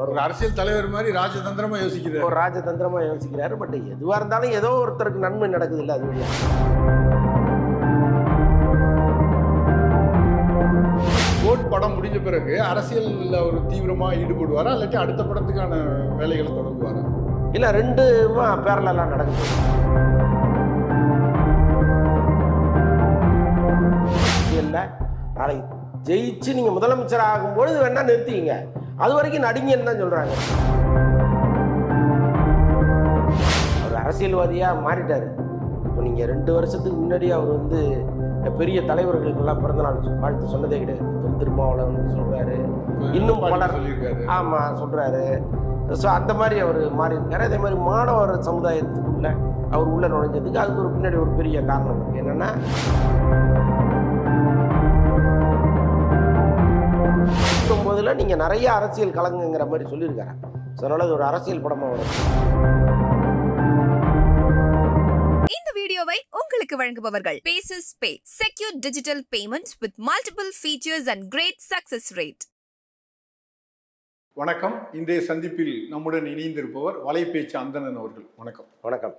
ஒரு அரசியல் தலைவர் மாதிரி ராஜதந்திரமா யோசிக்கிறார். ஒரு ராஜதந்திரமா யோசிக்கிறாரு. பட் எதுவா இருந்தாலும் ஏதோ ஒருத்தருக்கு நன்மை நடக்குது இல்ல. அது கோட் படம் முடிஞ்ச பிறகு அரசியல்ல ஒரு தீவிரமா ஈடுபடுவாரா? இல்லாட்டி அடுத்த படத்துக்கான வேலைகளை தொடங்குவாரா? இல்ல ரெண்டுமா பேரலாம் நடக்குது. இல்ல நாளைக்கு ஜெயிச்சு நீங்க முதலமைச்சர் ஆகும்பொழுது வேணா நிறுத்திங்க அது வரைக்கும் நடிங்கன்னு தான் சொல்றாங்க. அவர் அரசியல்வாதியா மாறிட்டாரு. இப்போ நீங்க ரெண்டு வருஷத்துக்கு முன்னாடி அவர் வந்து பெரிய தலைவர்களுக்கெல்லாம் பிறந்தநாள் வாழ்த்து சொன்னதே கிடையாது. தொல் திருமாவளவன் சொல்றாரு. இன்னும் பலர் சொல்லியிருக்காரு. ஆமா சொல்றாரு. ஸோ அந்த மாதிரி அவர் மாறி இருக்காரு அதே மாதிரி மாணவர் சமுதாயத்துக்குள்ள அவர் உள்ள நுழைஞ்சதுக்கு அதுக்கு ஒரு பின்னாடி ஒரு பெரிய காரணம் இருக்கு. என்னன்னா போதுல நீங்க நிறைய அரசியல் கலங்குங்கிற மாதிரி சொல்லியிருக்காரு. ஸோ அதனால அது ஒரு அரசியல் படமா வரும். இந்த வீடியோவை உங்களுக்கு வழங்குபவர்கள் bases pay secure digital payment with multiple features and great success rate வணக்கம். இன்றைய சந்திப்பில் நம்முடன் இணைந்திருப்பவர் வலைபேச்சு அந்தணன் அவர்கள். வணக்கம். வணக்கம்.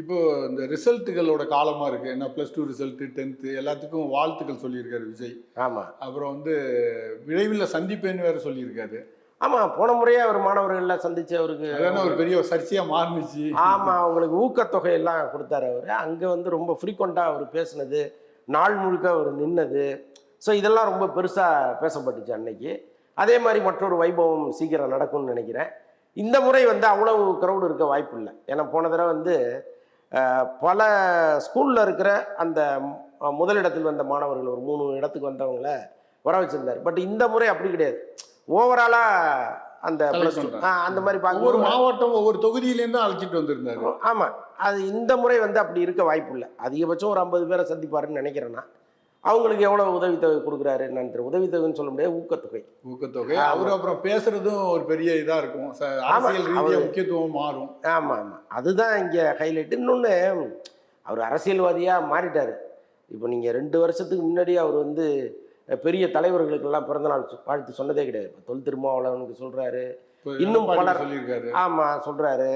இப்போ இந்த ரிசல்ட்டுகளோட காலமா இருக்கு. என்ன ப்ளஸ் டூ ரிசல்ட்டு டென்த்து எல்லாத்துக்கும் வாழ்த்துக்கள் சொல்லியிருக்காரு விஜய். ஆமா. அப்புறம் வந்து விரைவில் சந்திப்பேன்னு வேற சொல்லியிருக்காரு. ஆமா போன முறையே அவர் மாணவர்கள்ல சந்திச்சு அவருக்கு அதான ஒரு பெரிய சர்ச்சையா மாறுனுச்சு. ஆமா அவங்களுக்கு ஊக்கத்தொகை எல்லாம் கொடுத்தாரு அவர். அங்க வந்து ரொம்ப ஃப்ரீக்வெண்டா அவர் பேசுனது நாள் முழுக்க அவர் நின்னது. ஸோ இதெல்லாம் ரொம்ப பெருசா பேசப்பட்டுச்சு அன்னைக்கு. அதே மாதிரி மற்றொரு வைபவம் சீக்கிரம் நடக்கும்னு நினைக்கிறேன். இந்த முறை வந்து அவ்வளவு க்ரௌடு இருக்க வாய்ப்பு இல்லை ஏன்னா போன தடவை வந்து பல ஸ்கூல்ல இருக்கிற அந்த முதலிடத்தில் வந்த மாணவர்கள் ஒரு மூணு இடத்துக்கு வந்தவங்கள வர வச்சிருந்தார். பட் இந்த முறை அப்படி கிடையாது. ஓவராலா அந்த. அந்த மாதிரி ஒவ்வொரு மாவட்டம் ஒவ்வொரு தொகுதியிலேருந்து அழைச்சிட்டு வந்திருந்தாரு. ஆமா. அது இந்த முறை வந்து அப்படி இருக்க வாய்ப்பு இல்லை. அதிகபட்சம் ஒரு ஐம்பது பேரை சந்திப்பாருன்னு நினைக்கிறேன்னா அவங்களுக்கு எவ்வளவு உதவித்தொகை கொடுக்குறாரு என்னன்னு தெரியும் உதவித்தொகைன்னு சொல்ல முடியாது ஊக்கத்தொகை. ஊக்கத்தொகை. அவரு அப்புறம் பேசுறதும் ஒரு பெரிய இதா இருக்கும். அரசியல் முக்கியத்துவம் மாறும். ஆமா ஆமா. அதுதான் இங்க ஹைலைட் இன்னொன்று அவர் அரசியல்வாதியா மாறிட்டாரு. இப்போ நீங்க ரெண்டு வருஷத்துக்கு முன்னாடி அவர் வந்து பெரிய தலைவர்களுக்கெல்லாம் பிறந்தநாள் வாழ்த்து சொன்னதே கிடையாது. இப்போ தொல் திருமாவளவனுக்கு சொல்றாரு. இன்னும் பலர் ஆமா சொல்றாரு.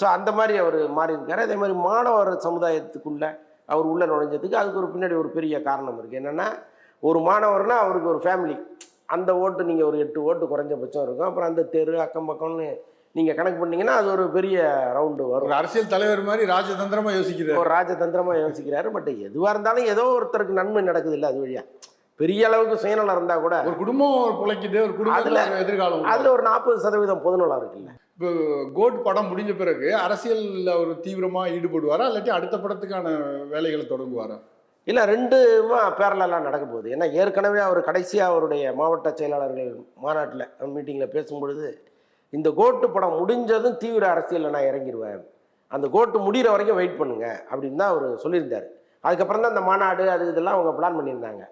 ஸோ அந்த மாதிரி அவர் மாறி இருக்காரு அதே மாதிரி மாணவர் சமுதாயத்துக்குள்ள அவர் உள்ள நுழைஞ்சதுக்கு அதுக்கு ஒரு பின்னாடி ஒரு பெரிய காரணம் இருக்கு. என்னன்னா ஒரு மாணவர்னா அவருக்கு ஒரு ஃபேமிலி அந்த ஓட்டு நீங்க ஒரு எட்டு ஓட்டு குறைஞ்சபட்சம் இருக்கும். அப்புறம் அந்த தெரு அக்கம் பக்கம்னு நீங்க கணக்கு பண்ணீங்கன்னா அது ஒரு பெரிய ரவுண்டு வரும். அரசியல் தலைவர் மாதிரி ராஜதந்திரமா யோசிக்கிறாரு. ஒரு ராஜதந்திரமா யோசிக்கிறாரு. பட் எதுவா இருந்தாலும் ஏதோ ஒருத்தருக்கு நன்மை நடக்குது இல்லை அது வழியா. பெரிய அளவுக்கு சுயநலம் இருந்தா கூட ஒரு குடும்பம் பிழைக்குது ஒரு ஒரு எதிர்காலம் அதுல ஒரு நாற்பது சதவீதம் பொதுநலம் இருக்குல்ல. இப்போ கோட் படம் முடிஞ்ச பிறகு அரசியல்ல ஒரு தீவிரமா ஈடுபடுவாரா? இல்லாட்டி அடுத்த படத்துக்கான வேலைகளை தொடங்குவாரா? இல்லை ரெண்டுமா பேரலாம் நடக்க போகுது. ஏன்னா ஏற்கனவே அவர் கடைசியாக அவருடைய மாவட்ட செயலாளர்கள் மாநாட்டில் மீட்டிங்கில் பேசும்பொழுது இந்த கோட்டு படம் முடிஞ்சதும் தீவிர அரசியலில் நான் இறங்கிடுவேன் அந்த கோட்டு முடிகிற வரைக்கும் வெயிட் பண்ணுங்க அப்படின்னு தான் அவர் சொல்லியிருந்தார். அதுக்கப்புறம் தான் இந்த மாநாடு அது இதெல்லாம் அவங்க பிளான் பண்ணியிருந்தாங்க.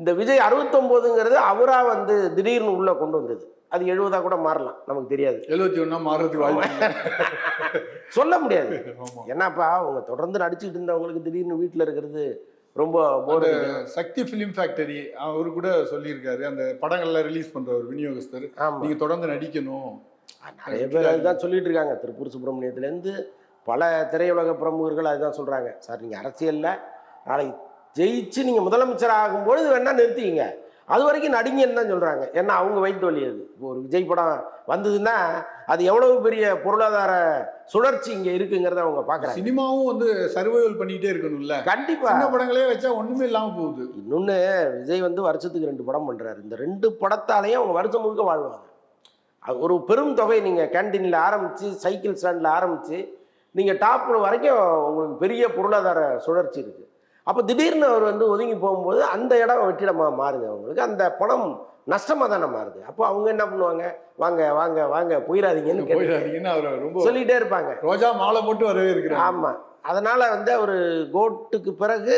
இந்த விஜய் அறுபத்தொம்போதுங்கிறது அவராக வந்து திடீர்னு உள்ளே கொண்டு வந்தது அது எழுபதாக கூட மாறலாம் நமக்கு தெரியாது. எழுபத்தி ஒண்ணா மாறுறதுக்கு வாய்ப்பு. சொல்ல முடியாது. ஆமா. ஏன்னாப்பா அவங்க தொடர்ந்து நடிச்சுட்டு இருந்தவங்களுக்கு திடீர்னு வீட்டில் இருக்கிறது ரொம்ப சக்தி ஃபிலிம் ஃபேக்டரி அவரு கூட சொல்லியிருக்காரு அந்த படங்கள்ல ரிலீஸ் பண்ற ஒரு விநியோகஸ்தர் ஆமாம் நீங்க தொடர்ந்து நடிக்கணும். நிறைய பேர் அதுதான் சொல்லிட்டு இருக்காங்க திருப்பூர் சுப்பிரமணியத்துலேருந்து பல திரையுலக பிரமுகர்கள் அதுதான் சொல்கிறாங்க சார் நீங்கள் அரசியலில் நாளைக்கு ஜெயிச்சு நீங்கள் முதலமைச்சர் ஆகும்பொழுது வேணால் நிறுத்திங்க அது வரைக்கும் நடிங்கன்னு தான் சொல்கிறாங்க ஏன்னா அவங்க வயிற்று வலி அது. ஒரு விஜய் படம் வந்ததுன்னா அது எவ்வளவு பெரிய பொருளாதார சுழற்சி இங்கே இருக்குங்கிறத அவங்க பார்க்குறாங்க சினிமாவும் வந்து சர்வைவல் பண்ணிட்டே இருக்கணும்ல. கண்டிப்பாக சின்ன படங்களே வச்சா ஒண்ணுமே இல்லாம போகுது. இன்னொன்று விஜய் வந்து வருஷத்துக்கு ரெண்டு படம் பண்ணுறாரு இந்த ரெண்டு படத்தாலையும் அவங்க வருஷம் முழுக்க வாழ்வாங்க. அது ஒரு பெரும் தொகை நீங்கள் கேன்டீனில் ஆரம்பித்து சைக்கிள் ஸ்டாண்டில் ஆரம்பித்து நீங்கள் டாப்பில் வரைக்கும் உங்களுக்கு பெரிய பொருளாதார சுழற்சி இருக்குது அப்போ திடீர்னு அவர் வந்து ஒதுங்கி போகும்போது அந்த இடம் வெற்றிடமாக மாறுது அவங்களுக்கு. அந்த பணம் நஷ்டமாக தானே மாறுது. அப்போ அவங்க என்ன பண்ணுவாங்க? வாங்க வாங்க வாங்க போயிடாதீங்கன்னு போயிடாதீங்கன்னு அவர் ரொம்ப சொல்லிகிட்டே இருப்பாங்க. ரோஜா மாலை போட்டு வரவே இருக்கிறார் ஆமாம் அதனால் வந்து அவர் கோட்டுக்கு பிறகு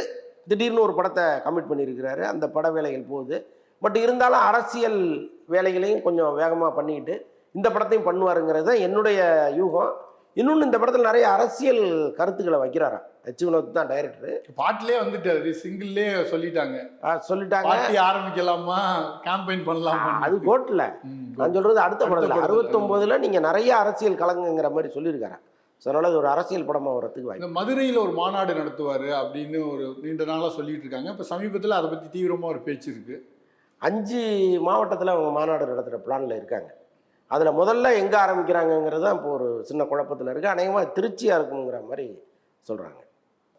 திடீர்னு ஒரு படத்தை கமிட் பண்ணியிருக்கிறாரு. அந்த பட வேலைகள் போகுது. பட் இருந்தாலும் அரசியல் வேலைகளையும் கொஞ்சம் வேகமாக பண்ணிக்கிட்டு இந்த படத்தையும் பண்ணுவாருங்கிறது தான் என்னுடைய யூகம். இன்னொன்று இந்த படத்தில் நிறைய அரசியல் கருத்துக்களை வைக்கிறாராம். ஹெச் வினோத் தான் டைரக்டர் பாட்டிலே வந்துட்டாரு சிங்கிள்லே சொல்லிட்டாங்க. சொல்லிட்டாங்க. பார்ட்டி ஆரம்பிக்கலாமா? கேம்பெயின் பண்ணலாமா அது கோட்டில் நான் சொல்றது அடுத்த படத்தில். அறுபத்தொம்போதுல நீங்க நிறைய அரசியல் கலங்குங்கிற மாதிரி சொல்லியிருக்காரு. ஸோ அதனால அது ஒரு அரசியல் படமா வரதுக்கு வாய்ப்பு. மதுரையில் ஒரு மாநாடு நடத்துவார் அப்படின்னு ஒரு நீண்ட நாளாக சொல்லிட்டு இருக்காங்க. இப்போ சமீபத்தில் அதை பற்றி தீவிரமாக ஒரு பேச்சு இருக்கு. அஞ்சு மாவட்டத்தில் அவங்க மாநாடு நடத்துகிற பிளானில் இருக்காங்க. அதில் முதல்ல எங்கே ஆரம்பிக்கிறாங்கங்கிறது தான் இப்போ ஒரு சின்ன குழப்பத்தில் இருக்குது அநேகமாக திருச்சியாக இருக்குங்கிற மாதிரி சொல்கிறாங்க